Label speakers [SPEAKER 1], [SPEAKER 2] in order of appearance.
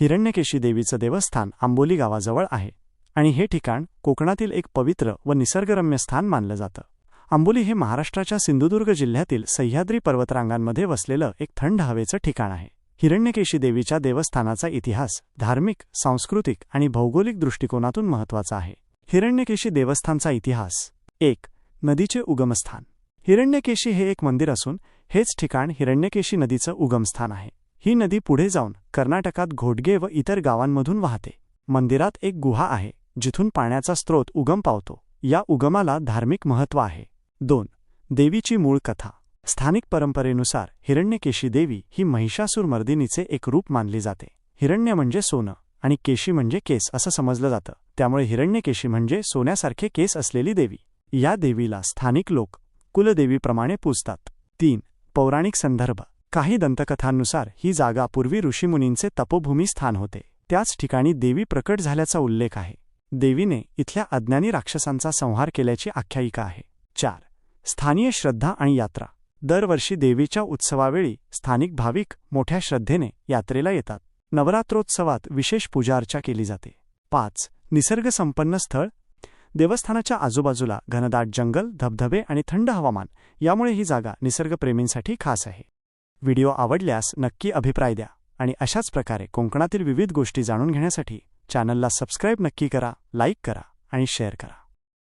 [SPEAKER 1] हिरण्यकेशी देवीचं देवस्थान आंबोली गावाजवळ आहे आणि हे ठिकाण कोकणातील एक पवित्र व निसर्गरम्य स्थान मानलं जातं. आंबोली हे महाराष्ट्राच्या सिंधुदुर्ग जिल्ह्यातील सह्याद्री पर्वतरांगांमध्ये वसलेलं एक थंड हवेचं ठिकाण आहे. हिरण्यकेशी देवीच्या देवस्थानाचा इतिहास धार्मिक सांस्कृतिक आणि भौगोलिक दृष्टिकोनातून महत्त्वाचा आहे. हिरण्यकेशी देवस्थानचा इतिहास एक नदीचे उगमस्थान. हिरण्यकेशी हे एक मंदिर असून हेच ठिकाण हिरण्यकेशी नदीचं उगमस्थान आहे. ही नदी पुढे जाऊन कर्नाटकात घोडगे व इतर गावांमधून वाहते. मंदिरात एक गुहा आहे जिथून पाण्याचा स्रोत उगम पावतो. या उगमाला धार्मिक महत्त्व आहे. दोन देवीची मूळ कथा. स्थानिक परंपरेनुसार हिरण्यकेशी देवी ही महिषासूर मर्दिनीचे एक रूप मानली जाते. हिरण्य म्हणजे सोनं आणि केशी म्हणजे केस असं समजलं जातं. त्यामुळे हिरण्यकेशी म्हणजे सोन्यासारखे केस असलेली देवी. या देवीला स्थानिक लोक कुलदेवीप्रमाणे पूजतात. तीन पौराणिक संदर्भ. काही दंतकथांनुसार ही जागा पूर्वी ऋषीमुनींचे तपोभूमी स्थान होते. त्याच ठिकाणी देवी प्रकट झाल्याचा उल्लेख आहे. देवीने इथल्या अज्ञानी राक्षसांचा संहार केल्याची आख्यायिका आहे. चार. स्थानीय श्रद्धा आणि यात्रा. दरवर्षी देवीच्या उत्सवावेळी स्थानिक भाविक मोठ्या श्रद्धेने यात्रेला येतात. नवरात्रोत्सवात विशेष पूजाअर्चा केली जाते. पाच. निसर्गसंपन्न स्थळ. देवस्थानाच्या आजूबाजूला घनदाट जंगल धबधबे आणि थंड हवामान यामुळे ही जागा निसर्गप्रेमींसाठी खास आहे. व्हिडिओ आवडल्यास नक्की अभिप्राय द्या आणि अशाच प्रकारे कोकणातील विविध गोष्टी जाणून घेण्यासाठी चॅनलला सबस्क्राईब नक्की करा लाईक करा आणि शेअर करा.